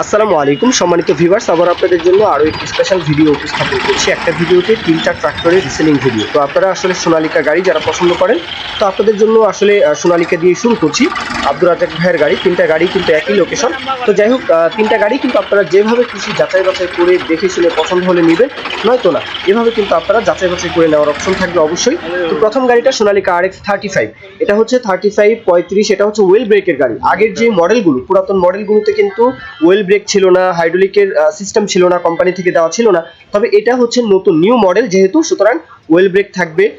আসসালামু আলাইকুম। সম্মানিত ভিভার্স আবার আপনাদের জন্য আরও একটি স্পেশাল ভিডিও উপস্থাপন করছি। একটা ভিডিওতে তিনটা ট্রাক্টরের রিসেলিং ভিডিও তো আপনারা আসলে সোনালিকা গাড়ি যারা পছন্দ করেন, তো আপনাদের জন্য আসলে সোনালিকা দিয়ে শুরু করছি। আব্দুর রাজাক ভাইয়ের গাড়ি, তিনটা গাড়ি কিন্তু একই লোকেশন তো যাই হোক তিনটা গাড়ি কিন্তু আপনারা যেভাবে খুশি যাচাই বাছাই করে দেখে শুনে পছন্দ হলে নেবেন, নয়তো না। এভাবে কিন্তু আপনারা যাচাই বাছাই করে নেওয়ার অপশন থাকবে অবশ্যই। তো প্রথম গাড়িটা Sonalika R X thirty five এটা হচ্ছে থার্টি ফাইভ পঁয়ত্রিশ, এটা হচ্ছে ওয়েল ব্রেকের গাড়ি। আগের যে মডেলগুলো পুরাতন মডেলগুলোতে কিন্তু ওয়েল ব্রেক ছিল না হাইড্রোলিকের সিস্টেম ছিল না কোম্পানি থেকে দেওয়া ছিল না। তবে এটা হচ্ছে নতুন নিউ মডেল যেহেতু সুতরাং ওয়েল ব্রেক থাকবে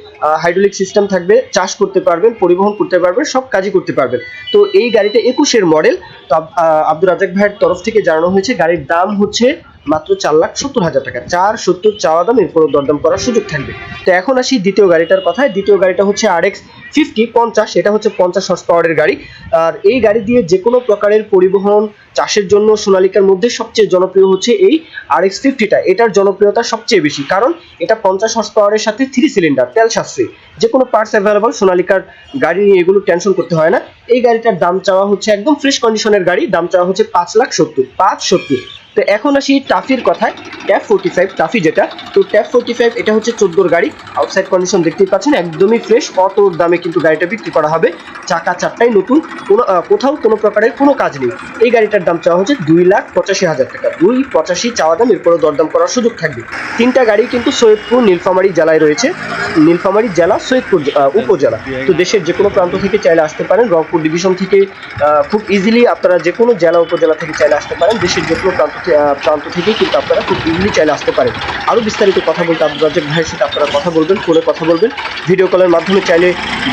হাইড্রোলিক সিস্টেম থাকবে, চাষ করতে পারবেন, পরিবহন করতে পারবেন, সব কাজই করতে পারবেন। তো এই গাড়িটা একুশের মডেল তো আব- আব্দুর রাজাক ভাইয়ের তরফ থেকে জানানো হয়েছে, গাড়ির দাম হচ্ছে মাত্র চার লাখ সত্তর হাজার টাকা। চার সত্তর চাওয়া দাম এরপরও দরদাম করার সুযোগ থাকবে। তো এখন আসি দ্বিতীয় গাড়িটার কথায়। দ্বিতীয় গাড়িটা হচ্ছে আর এক্স ফিফটি পঞ্চাশ, এটা হচ্ছে পঞ্চাশ হর্স পাওয়ারের গাড়ি। আর এই গাড়ি দিয়ে যে কোনো প্রকারের পরিবহন চাষের জন্য সোনালিকার মধ্যে সবচেয়ে জনপ্রিয় হচ্ছে এই আর এক্স ফিফটিটা এটার জনপ্রিয়তা সবচেয়ে বেশি, কারণ এটা পঞ্চাশ হর্স পাওয়ারের সাথে থ্রি সিলিন্ডার তেল সাশ্রয়ী। যে কোনো পার্টস অ্যাভেলেবল সোনালিকার গাড়ি নিয়ে এগুলো টেনশন করতে হয় না। এই গাড়িটার দাম চাওয়া হচ্ছে একদম ফ্রেশ কন্ডিশনের গাড়ি, দাম চাওয়া হচ্ছে পাঁচ লাখ সত্তর, পাঁচ সত্তর। তো এখন আসি টাফির কথায়। ট্যাপ ফোর্টি ফাইভ টাফি যেটা। তো ট্যাপ ফোর্টি ফাইভ এটা হচ্ছে চোদ্দোর গাড়ি। আউটসাইড কন্ডিশন দেখতেই পাচ্ছেন, একদমই ফ্রেশ অত দামে কিন্তু গাড়িটা বিক্রি করা হবে। চাকা চারটাই নতুন। কোনো কোথাও কোনো প্রকারের কোনো কাজ নেই। এই গাড়িটার দাম চাওয়া হচ্ছে দুই লাখ পঁচাশি হাজার টাকা। দুই পঁচাশি চাওয়া দাম এরপরে দরদাম করার সুযোগ থাকবে। তিনটা গাড়ি কিন্তু সৈয়দপুর, নীলফামারী জেলায় রয়েছে। নীলফামারী জেলা, সৈয়দপুর উপজেলা। তো দেশের যে কোনো প্রান্ত থেকে চাইলে আসতে পারেন। রংপুর ডিভিশন থেকে খুব ইজিলি আপনারা যে কোনো জেলা, উপজেলা থেকে চাইলে আসতে পারেন। দেশের যে কোনো প্রান্ত প্রান্ত থেকে কিন্তু আপনারা খুব ইজিলি চাইলে আসতে পারেন। আরও বিস্তারিত কথা বলতে আব্দুল রাজাক ভাইয়ের সাথে আপনারা কথা বলবেন ফোনে কথা বলবেন ভিডিও কলের মাধ্যমে চাইলে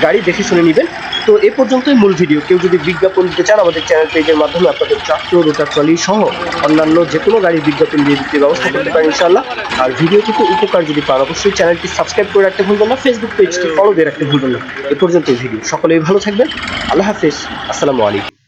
গাড়ি দেখে শুনে নেবেন। তো এ পর্যন্তই মূল ভিডিও কেউ যদি বিজ্ঞাপন দিতে চান, আমাদের চ্যানেল পেজের মাধ্যমে আপনাদের ট্রাক্টর রোটার ট্রলি সহ অন্যান্য যে কোনো গাড়ির বিজ্ঞাপন দিয়ে দিতে ব্যবস্থা করতে পারেন ইনশাল্লাহ আর ভিডিও থেকে উপকার যদি পান, অবশ্যই চ্যানেলটি সাবস্ক্রাইব করে রাখতে ভুলবেন না ফেসবুক পেজটি ফলো দিয়ে রাখতে ভুলবেন না। এ পর্যন্তই ভিডিও সকলেই ভালো থাকবেন। আল্লাহ হাফেজ। আসসালামু আলাইকুম।